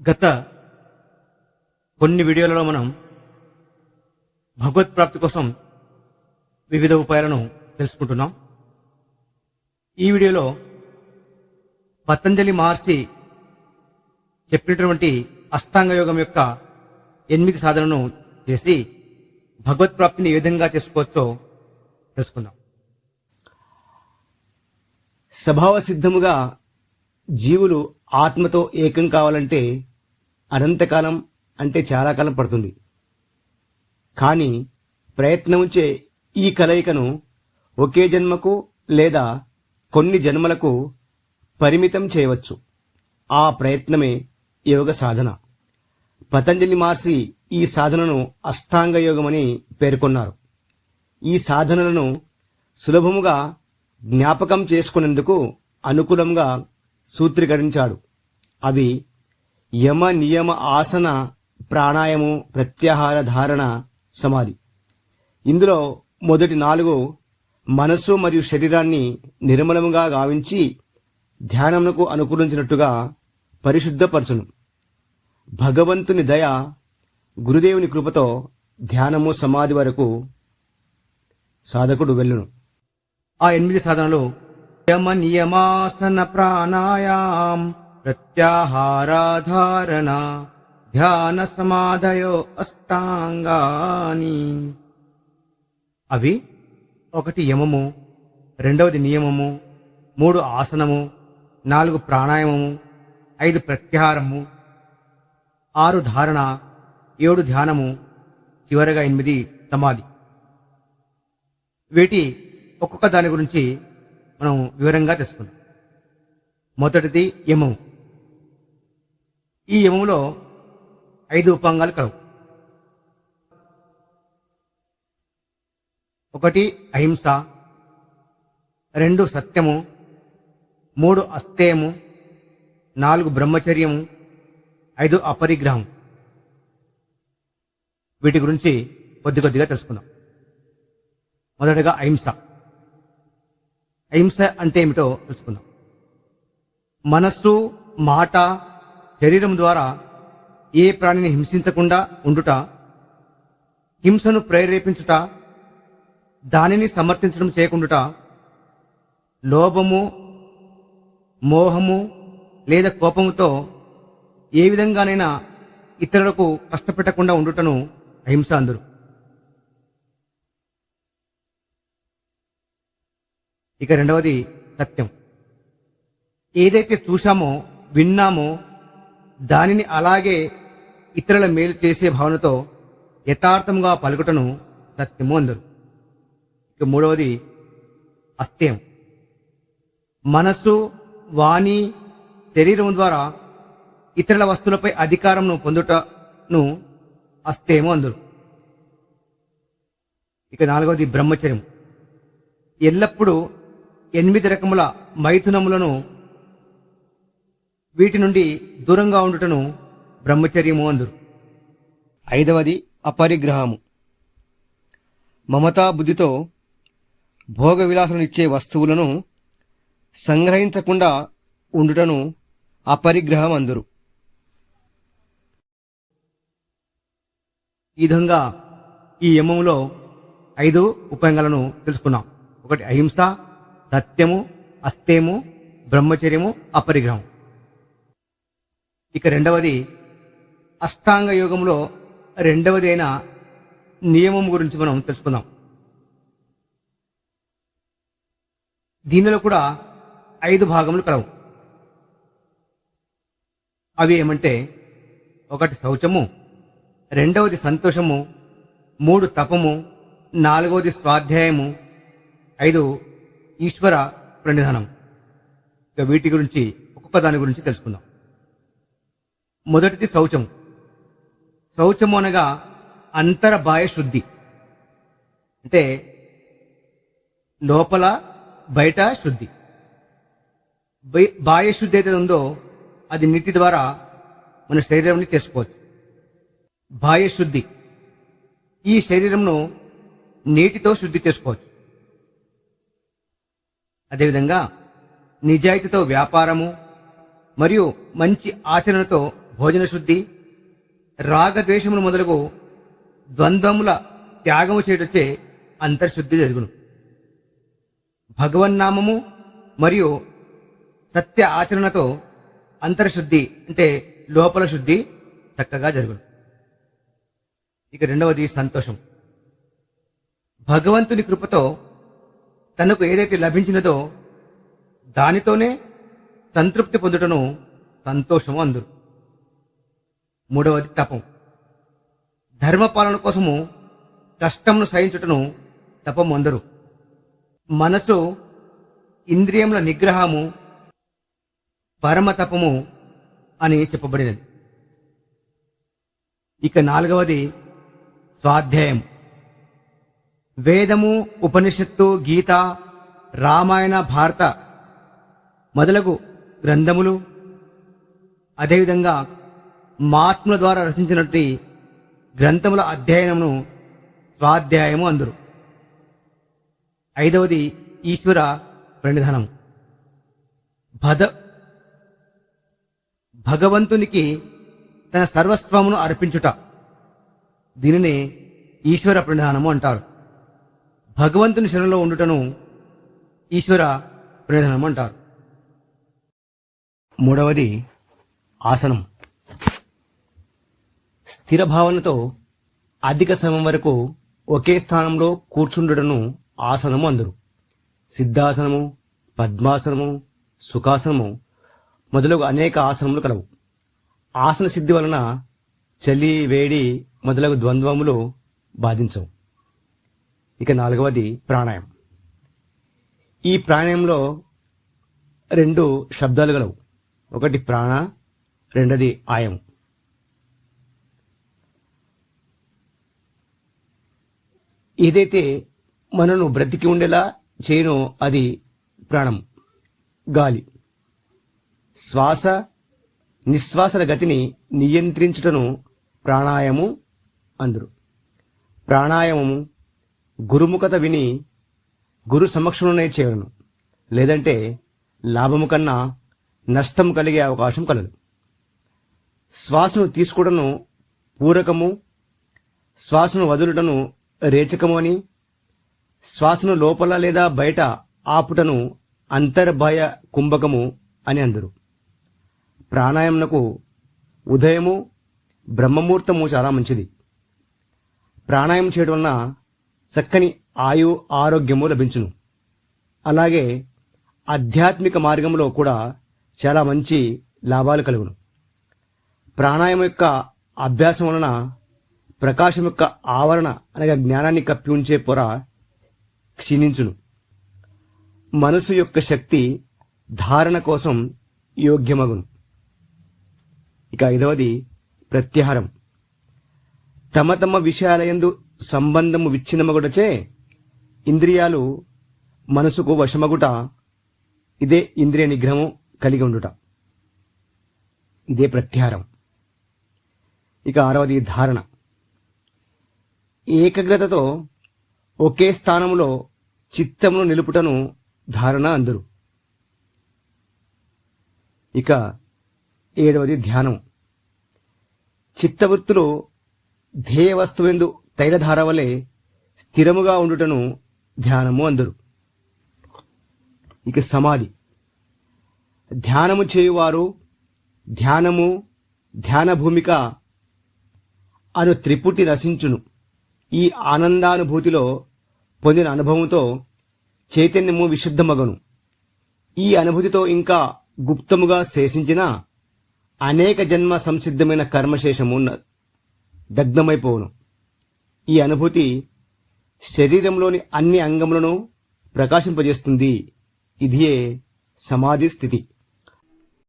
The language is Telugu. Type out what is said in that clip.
గత కొన్ని వీడియోలలో మనం భగవత్ ప్రాప్తి కోసం వివిధ ఉపాయాలను తెలుసుకుంటున్నాం. ఈ వీడియోలో పతంజలి మహర్షి చెప్పినటువంటి అష్టాంగ యోగం యొక్క ఎనిమిది సాధనను చేసి భగవత్ ప్రాప్తిని ఏ విధంగా చేసుకోవచ్చో తెలుసుకుందాం. స్వభావ సిద్ధముగా జీవులు ఆత్మతో ఏకం కావాలంటే అనంతకాలం అంటే చాలా కాలం పడుతుంది. కానీ ప్రయత్నముచే ఈ కలయికను ఒకే జన్మకు లేదా కొన్ని జన్మలకు పరిమితం చేయవచ్చు. ఆ ప్రయత్నమే యోగ సాధన. పతంజలి మార్సి ఈ సాధనను అష్టాంగ యోగమని పేర్కొన్నారు. ఈ సాధనలను సులభముగా జ్ఞాపకం చేసుకునేందుకు అనుకూలంగా సూత్రీకరించాడు. అవి యమ నియమ ఆసన ప్రాణాయము ప్రత్యాహార ధారణ సమాధి. ఇందులో మొదటి నాలుగు మనస్సు మరియు శరీరాన్ని నిర్మలముగా గావించి ధ్యానమునకు అనుకూలించినట్టుగా పరిశుద్ధపరచును. భగవంతుని దయ గురుదేవుని కృపతో ధ్యానము సమాధి వరకు సాధకుడు వెళ్ళును. ఆ ఎనిమిది సాధనలు యమ నియమాసన ప్రాణాయాం ప్రత్యాహారాధారణ ధ్యాన సమాధయో అష్టాంగాని అవి ఒకటి యమము రెండవది నియమము మూడు ఆసనము నాలుగు ప్రాణాయామము ఐదు ప్రత్యాహారము ఆరు ధారణ ఏడు ధ్యానము చివరగా ఎనిమిది సమాధి. వీటి ఒక్కొక్క దాని గురించి మనం వివరంగా తెలుసుకుందాం. మొదటిది యమము ఈ యమములో ఐదు ఉపాంగాలు కలవు. ఒకటి అహింస రెండు సత్యము మూడు అస్తేయము నాలుగు బ్రహ్మచర్యము ఐదు అపరిగ్రహం వీటి గురించి కొద్ది కొద్దిగా తెలుసుకుందాం. మొదటగా అహింస. అహింస అంటే ఏమిటో తెలుసుకుందాం. మనస్సు మాట శరీరం ద్వారా ఏ ప్రాణిని హింసించకుండా ఉండుట హింసను ప్రేరేపించుట దానిని సమర్థించడం చేయకుండుట లోభము మోహము లేదా కోపముతో ఏ విధంగానైనా ఇతరులకు కష్టపెట్టకుండా ఉండుటను అహింస అందరు. ఇక రెండవది సత్యం. ఏదైతే చూశామో విన్నామో దానిని అలాగే ఇతరుల మేలు చేసే భావనతో యథార్థంగా పలుకుటను సత్యము అందరు. ఇక మూడవది అస్థ్యం. మనస్సు వాణి శరీరం ద్వారా ఇతరుల వస్తువులపై అధికారంను పొందుటను అస్థేము అందరు. ఇక నాలుగవది బ్రహ్మచర్యం ఎల్లప్పుడూ ఎనిమిది రకముల మైథునములను వీటి నుండి దూరంగా ఉండుటను బ్రహ్మచర్యము అందురు. ఐదవది అపరిగ్రహము. మమతా బుద్ధితో భోగ ఇచ్చే వస్తువులను సంగ్రహించకుండా ఉండుటను అపరిగ్రహం అందురు ఈ విధంగా ఈ యమములో ఐదు ఉపాయంగాలను తెలుసుకున్నాం. ఒకటి అహింస సత్యము అస్తేము బ్రహ్మచర్యము అపరిగ్రహం. ఇక రెండవది అష్టాంగ యోగంలో రెండవది అయిన నియమం గురించి మనం తెలుసుకుందాం. దీనిలో కూడా ఐదు భాగములు కలవు. అవి ఏమంటే ఒకటి శౌచము రెండవది సంతోషము మూడు తపము నాలుగవది స్వాధ్యాయము ఐదు ఈశ్వర ప్రణిధానం. ఇక వీటి గురించి ఒక్కొక్క దాని గురించి తెలుసుకుందాం. మొదటిది శౌచము. శౌచము అనగా అంతర్బాహ్య శుద్ధి. అంటే లోపల బయట శుద్ధి. బై- బాహ్య శుద్ధి అయితే ఉందో అది నీటి ద్వారా మన శరీరంని చేసుకోవచ్చు. బాహ్య శుద్ధి. ఈ శరీరంను నీటితో శుద్ధి చేసుకోవచ్చు. అదేవిధంగా నిజాయితీతో వ్యాపారము మరియు మంచి ఆచరణతో భోజన శుద్ధి రాగద్వేషములు మొదలగు ద్వంద్వముల త్యాగము చేయటొచ్చే అంతర్శుద్ధి జరుగును. భగవన్నామము మరియు సత్య ఆచరణతో అంతర్శుద్ధి అంటే లోపల శుద్ధి చక్కగా జరుగును. ఇక రెండవది సంతోషం. భగవంతుని కృపతో తనకు ఏదైతే లభించినదో దానితోనే సంతృప్తి పొందుటను సంతోషము అందరు. మూడవది తపం. ధర్మపాలన కోసము కష్టమును సహించుటను తపము అందరు. మనసు ఇంద్రియముల నిగ్రహము పరమ తపము అని చెప్పబడినది. ఇక నాలుగవది స్వాధ్యాయం వేదము ఉపనిషత్తు గీత రామాయణ భారత మొదలగు గ్రంథములు అదేవిధంగా మహాత్ముల ద్వారా రచించినటువంటి గ్రంథముల అధ్యయనమును స్వాధ్యాయము అందురు. ఐదవది ఈశ్వర ప్రణిధానం భద భగవంతునికి తన సర్వస్వమును అర్పించుట. దీనిని ఈశ్వర ప్రణిధానము అంటారు. భగవంతుని శరణలో ఉండుటను ఈశ్వర ప్రేరణం అంటారు. మూడవది ఆసనం. స్థిర భావనతో అధిక సమయం వరకు ఒకే స్థానంలో కూర్చుండుటను ఆసనము అందరు. సిద్ధాసనము పద్మాసనము సుఖాసనము మొదలగు అనేక ఆసనములు కలవు. ఆసన సిద్ధి వలన చలి వేడి మొదలగు ద్వంద్వములు బాధించవు. ఇక నాలుగవది ప్రాణాయామం ఈ ప్రాణాయంలో రెండు శబ్దాలు గలవు. ఒకటి ప్రాణ రెండది ఆయం. ఏదైతే మనను బ్రతికి ఉండేలా చేయనో అది ప్రాణం గాలి. శ్వాస నిశ్వాసల గతిని నియంత్రించుటను ప్రాణాయాము అందరు. ప్రాణాయామము గురుముఖత విని గురు సమక్షంలోనే చేయను లేదంటే లాభము కన్నా నష్టం కలిగే అవకాశం కలదు. శ్వాసను తీసుకోవడను పూరకము శ్వాసను వదులుటను రేచకము అని శ్వాసను లోపల లేదా బయట ఆపుటను అంతర్భయ కుంభకము అని అందరు. ప్రాణాయామునకు ఉదయము బ్రహ్మముహూర్తము చాలా మంచిది. ప్రాణాయామం చేయడం వలన చక్కని ఆయు ఆరోగ్యము లభించును. అలాగే ఆధ్యాత్మిక మార్గంలో కూడా చాలా మంచి లాభాలు కలుగును. ప్రాణాయామం యొక్క అభ్యాసం వలన ప్రకాశం యొక్క ఆవరణ అనగా జ్ఞానాన్ని కప్పి ఉంచే పొర క్షీణించును. మనసు యొక్క శక్తి ధారణ కోసం యోగ్యమగును. ఇక ఐదవది ప్రత్యాహారం. తమ తమ విషయాలయందు సంబంధము విచ్ఛిన్నమగుటచే ఇంద్రియాలు మనసుకు వశమగుట ఇదే ఇంద్రియ నిగ్రహము కలిగి ఉండుట ఇదే ప్రత్యారం. ఇక ఆరవది ధారణ. ఏకాగ్రతతో ఒకే స్థానంలో చిత్తమును నిలుపుటను ధారణ అందరు. ఇక ఏడవది ధ్యానం చిత్తవృత్తులు ధ్యేయ వస్తువెందు తైలధార వలె స్థిరముగా ఉండుటను ధ్యానము అందరు. ఇక సమాధి. ధ్యానము చేయువారు ధ్యానము ధ్యాన భూమిక అను త్రిపుటి రసించును ఈ ఆనందానుభూతిలో పొందిన అనుభవంతో చైతన్యము విశుద్ధమగను. ఈ అనుభూతితో ఇంకా గుప్తముగా శేషించిన అనేక జన్మ సంసిద్ధమైన కర్మశేషము దగ్ధమైపోవును. ఈ అనుభూతి శరీరంలోని అన్ని అంగములను ప్రకాశింపజేస్తుంది. ఇదియే సమాధి స్థితి.